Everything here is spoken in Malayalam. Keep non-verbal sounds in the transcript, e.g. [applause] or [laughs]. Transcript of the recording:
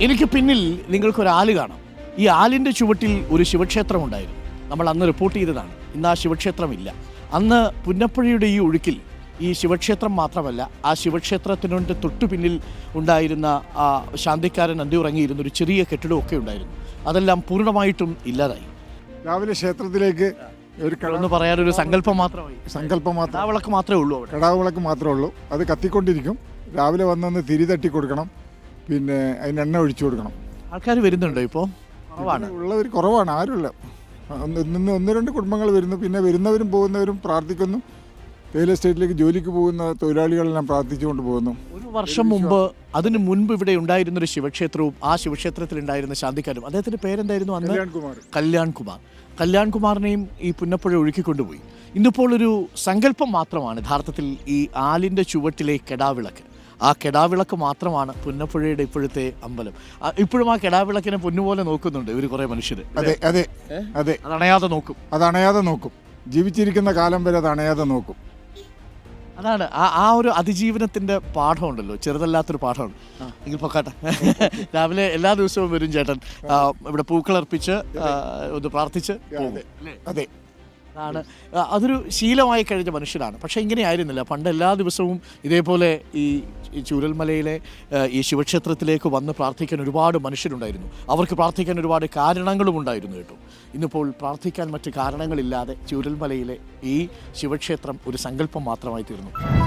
എനിക്ക് പിന്നിൽ നിങ്ങൾക്കൊരു ആൽ കാണാം. ഈ ആലിന്റെ ചുവട്ടിൽ ഒരു ശിവക്ഷേത്രം ഉണ്ടായിരുന്നു നമ്മൾ അന്ന് റിപ്പോർട്ട് ചെയ്തതാണ്. ഇന്ന് ആ ശിവക്ഷേത്രമില്ല. അന്ന് പുന്നപ്പുഴയുടെ ഈ ഒഴുക്കിൽ ഈ ശിവക്ഷേത്രം മാത്രമല്ല ആ ശിവക്ഷേത്രത്തിനുണ്ട് തൊട്ടു പിന്നിൽ ഉണ്ടായിരുന്ന ആ ശാന്തിക്കാരൻ അന്തി ഉറങ്ങിയിരുന്ന ഒരു ചെറിയ കെട്ടിടമൊക്കെ ഉണ്ടായിരുന്നു. അതെല്ലാം പൂർണമായിട്ടും ഇല്ലാതായി. രാവിലെ ക്ഷേത്രത്തിലേക്ക് ഒരു കടന്ന് പറയാനൊരു സങ്കല്പം മാത്രമായി. സങ്കല്പം മാത്രം. കടാവിളക്ക് മാത്രമേ ഉള്ളൂ കടാവിളക്ക് മാത്രമേ ഉള്ളൂ. അത് കത്തിക്കൊണ്ടിരിക്കും. രാവിലെ വന്നൊന്ന് തിരി തട്ടി കൊടുക്കണം പിന്നെ അതിന് എണ്ണ ഒഴിച്ചു കൊടുക്കണം. ആൾക്കാർ വരുന്നുണ്ടോ ഇപ്പോൾ കുറവാണ്. ഉള്ളവർ കുറവാണ് ആരുമില്ല. ഒന്ന് ഒന്ന് രണ്ട് കുടുംബങ്ങൾ വരുന്നു പിന്നെ വരുന്നവരും പോകുന്നവരും പ്രാർത്ഥിക്കുന്നു. റിയൽ എസ്റ്റേറ്റിലേക്ക് ജോലിക്ക് പോകുന്ന തൊഴിലാളികളെല്ലാം പ്രാർത്ഥിച്ചുകൊണ്ട് പോകുന്നു. ഒരു വർഷം മുമ്പ് അതിന് മുൻപ് ഇവിടെ ഉണ്ടായിരുന്ന ഒരു ശിവക്ഷേത്രവും ആ ശിവക്ഷേത്രത്തിൽ ഉണ്ടായിരുന്ന ശാന്തിക്കാരും അദ്ദേഹത്തിന്റെ പേരെന്തായിരുന്നു അന്ന്? കല്യാൺകുമാർ. കല്യാൺ കുമാർ കല്യാൺ കുമാറിനെയും ഈ പുന്നപ്പുഴ ഒഴുക്കിക്കൊണ്ടുപോയി. ഇന്നിപ്പോൾ ഒരു സങ്കല്പം മാത്രമാണ് യഥാർത്ഥത്തിൽ ഈ ആലിന്റെ ചുവട്ടിലെ കെടാവിളക്ക്. ആ കെടാവിളക്ക് മാത്രമാണ് പുന്നപ്പുഴയുടെ ഇപ്പോഴത്തെ അമ്പലം. ഇപ്പോഴും ആ കെടാവിളക്കിനെ പൊന്നുപോലെ നോക്കുന്നുണ്ട് ഇവർ കുറേ മനുഷ്യർ അതെ അതെ അതെ. അതണയാതെ നോക്കും. അത് അണയാതെ നോക്കും. ജീവിച്ചിരിക്കുന്ന കാലം വരെ അത് അണയാതെ നോക്കും. അതാണ്. ആ ആ ഒരു അതിജീവനത്തിന്റെ പാഠമുണ്ടല്ലോ. ചെറുതല്ലാത്തൊരു പാഠമാണ്. എങ്കിൽ പൊക്കാട്ടെ. [laughs] രാവിലെ എല്ലാ ദിവസവും വരും ചേട്ടൻ. ഇവിടെ പൂക്കളർപ്പിച്ച് ഒന്ന് പ്രാർത്ഥിച്ച്? അതെ. അതാണ് അതൊരു ശീലമായി കഴിഞ്ഞ മനുഷ്യരാണ് പക്ഷേ ഇങ്ങനെ ആയിരുന്നില്ല പണ്ട് എല്ലാ ദിവസവും ഇതേപോലെ ഈ ചൂരൽമലയിലെ ഈ ശിവക്ഷേത്രത്തിലേക്ക് വന്ന് പ്രാർത്ഥിക്കാൻ ഒരുപാട് മനുഷ്യരുണ്ടായിരുന്നു. അവർക്ക് പ്രാർത്ഥിക്കാൻ ഒരുപാട് കാരണങ്ങളും ഉണ്ടായിരുന്നു കേട്ടോ. ഇന്നിപ്പോൾ പ്രാർത്ഥിക്കാൻ മറ്റ് കാരണങ്ങളില്ലാതെ ചൂരൽമലയിലെ ഈ ശിവക്ഷേത്രം ഒരു സങ്കല്പം മാത്രമായി തീർന്നു.